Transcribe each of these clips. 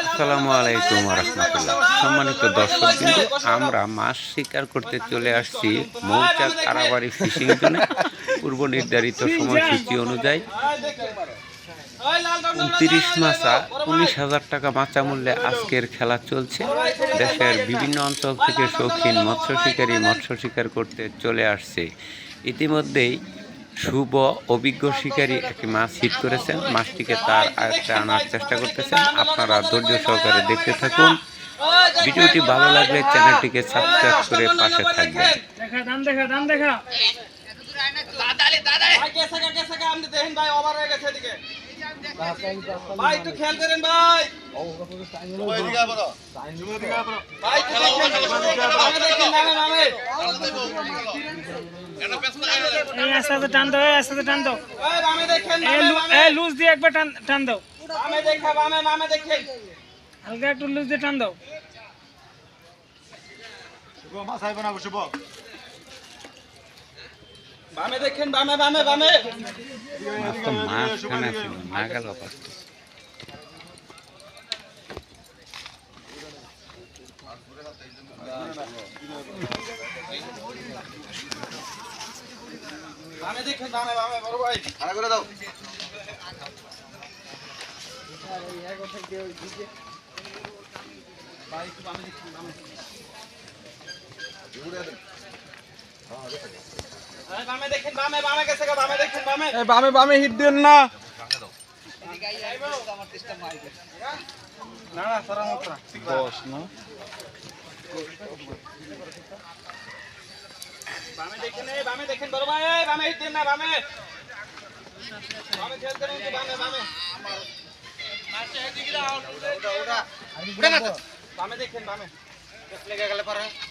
আসসালামু রহমতুল্লাহ সম্মানিত দর্শক কিন্তু আমরা মাছ শিকার করতে চলে আসছি মৌচাক কারাবাড়ি ফিশিং জোনে পূর্ব নির্ধারিত সময়সূচি অনুযায়ী উনত্রিশ মাসা উনিশ হাজার টাকা মাচা মূল্যে আজকের খেলা চলছে। দেশের বিভিন্ন অঞ্চল থেকে শৌখিন মৎস্য শিকারী মৎস্য শিকার করতে চলে আসছে। ইতিমধ্যেই শুভ অভিজ্ঞ শিকারী একটি মাছ হিট করেছেন। মাছটিকে তার আয়ত্তে আনার চেষ্টা করতেছেন। আপনারা ধৈর্য সহকারে দেখতে থাকুন। ভিডিওটি ভালো লাগলে চ্যানেলটিকে সাবস্ক্রাইব করে পাশে থাকবেন। দেখা দাম দেখা দাম দেখা। ভাই কেসে কা কেসে কা আপনি দেখেন ভাই ওভার হয়ে গেছে এদিকে। ভাই একটু খেয়াল করেন ভাই। টান দাও আস্তে টান লুজ দিয়ে একবার টান টান দাও। হালকা একটু লুজ দিয়ে টান দাও। বামে দেখেন, বামে, বামে, বামে। মাছ তো মাঝখানে ছিল না গেল বামে দেখেন, বামে, বামে, বড় ভাই। একটু বামে দেখেন, বামে। দেখেন, বামে, বামে গেছে গা, বামে দেখেন, বামে। বামে বামে হিট দেন না বামে দেখেন, এই বামে দেখেন, বড় ভাই, এই বামে হিট দেন না, বামে। বামে খেয়াল করেন তো, বামে, বামে। বামে দেখেন, বামে।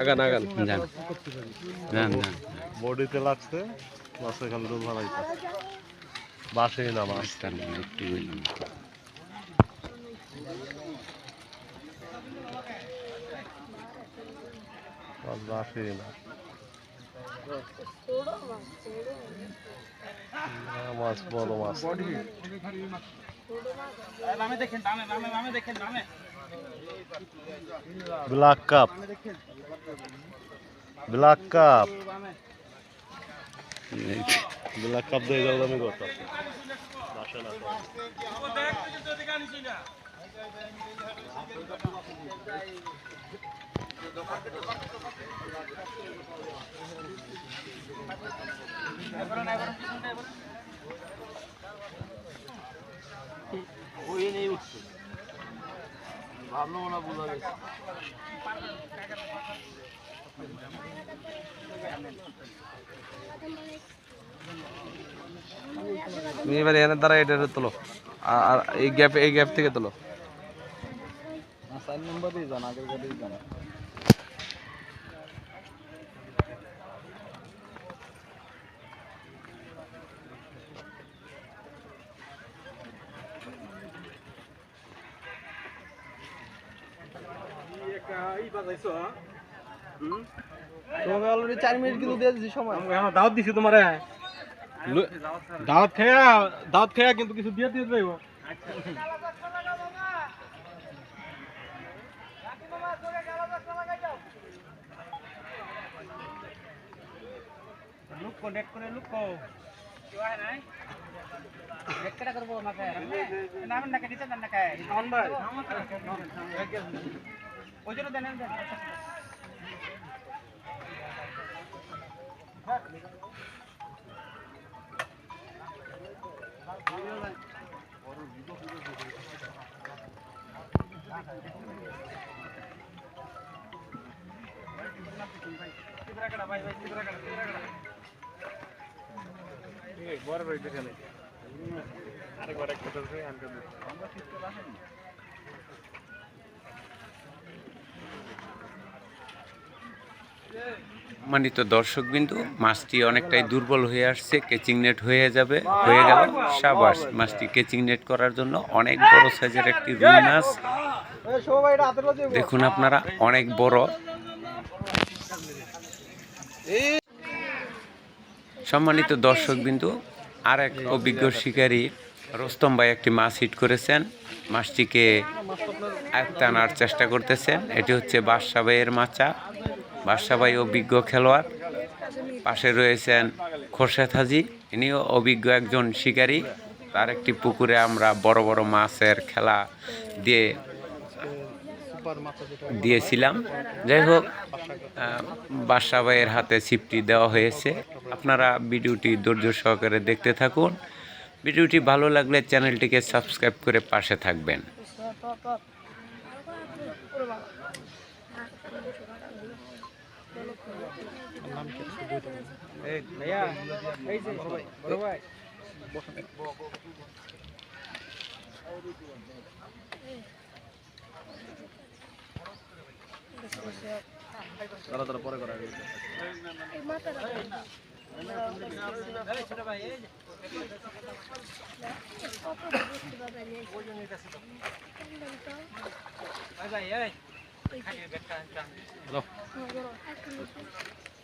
আগান আগান। যান। যান যান। বডিতে লাগছে মাছে খালি দোল ফেলাইতে বাসে না মাছ একটু বাসে না। মাছ বড় মাছ দেখেন দেখেন বামে black cup black cup black cup দিয়ে যাও আমি বাসে না ভাবলো না বোঝা গেছে। এবার দ্বারা এটা তোলো। আর এই গ্যাপ এই গ্যাপ থেকে তোলো। চার নম্বরই জানা আগের গাড়ি জানা তোমাকে অলরেডি চার মিনিট কিন্তু দিয়ে দিচ্ছি সময়। দাওয়াত দিছি তোমারে। দাওয়াত খেয়া দাওয়াত খেয়া কিন্তু কিছু দিয়ে দিয়ে দেবো। লুক কো নেট করে লুক। কো ওই জন্য দেন দেন বড় রইতে গেলে আরেকবার একটা আমরা সম্মানিত দর্শক বিন্দু মাছটি অনেকটাই দুর্বল হয়ে আসছে কেচিং নেট হয়ে যাবে, হয়ে গেল। সাবাস, মাছটি কেচিং নেট করার জন্য অনেক বড় সাইজের একটি রুই মাছ। দেখুন আপনারা, অনেক বড়। সম্মানিত দর্শক বিন্দু আর এক অভিজ্ঞ শিকারী রোস্তম ভাই একটি মাছ হিট করেছেন। মাছটিকে আয়ত্তে আনার চেষ্টা করতেছেন। এটি হচ্ছে বাদশা ভাইয়ের মাচা। বাদশা ভাই অভিজ্ঞ খেলোয়াড়। পাশে রয়েছেন খোরশেদ হাজি। ইনিও অভিজ্ঞ একজন শিকারী। তার একটি পুকুরে আমরা বড় বড় মাছের খেলা দিয়ে দিয়েছিলাম। যাই হোক আহ, বাদশা ভাইয়ের হাতে ছিপটি দেওয়া হয়েছে। আপনারা ভিডিওটি ধৈর্য সহকারে দেখতে থাকুন। ভিডিওটি ভালো লাগলে চ্যানেলটিকে সাবস্ক্রাইব করে পাশে থাকবেন ভাইয়া এই যে বড় ভাই বড় ভাই তারা তারা পরে করা এই ভাই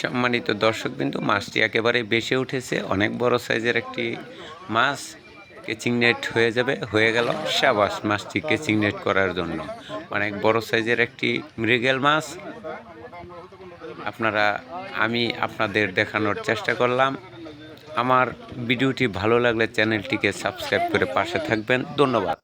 সম্মানিত দর্শক বিন্দু মাছটি একেবারে বেশি উঠেছে। অনেক বড় সাইজের একটি মাছ কেচিং নেট হয়ে যাবে, হয়ে গেল সাবাস মাছটি কেচিং নেট করার জন্য। অনেক বড় সাইজের একটি মৃগেল মাছ। আপনারা, আমি আপনাদের দেখানোর চেষ্টা করলাম। আমার ভিডিওটি ভালো লাগলে চ্যানেলটিকে সাবস্ক্রাইব করে পাশে থাকবেন। ধন্যবাদ।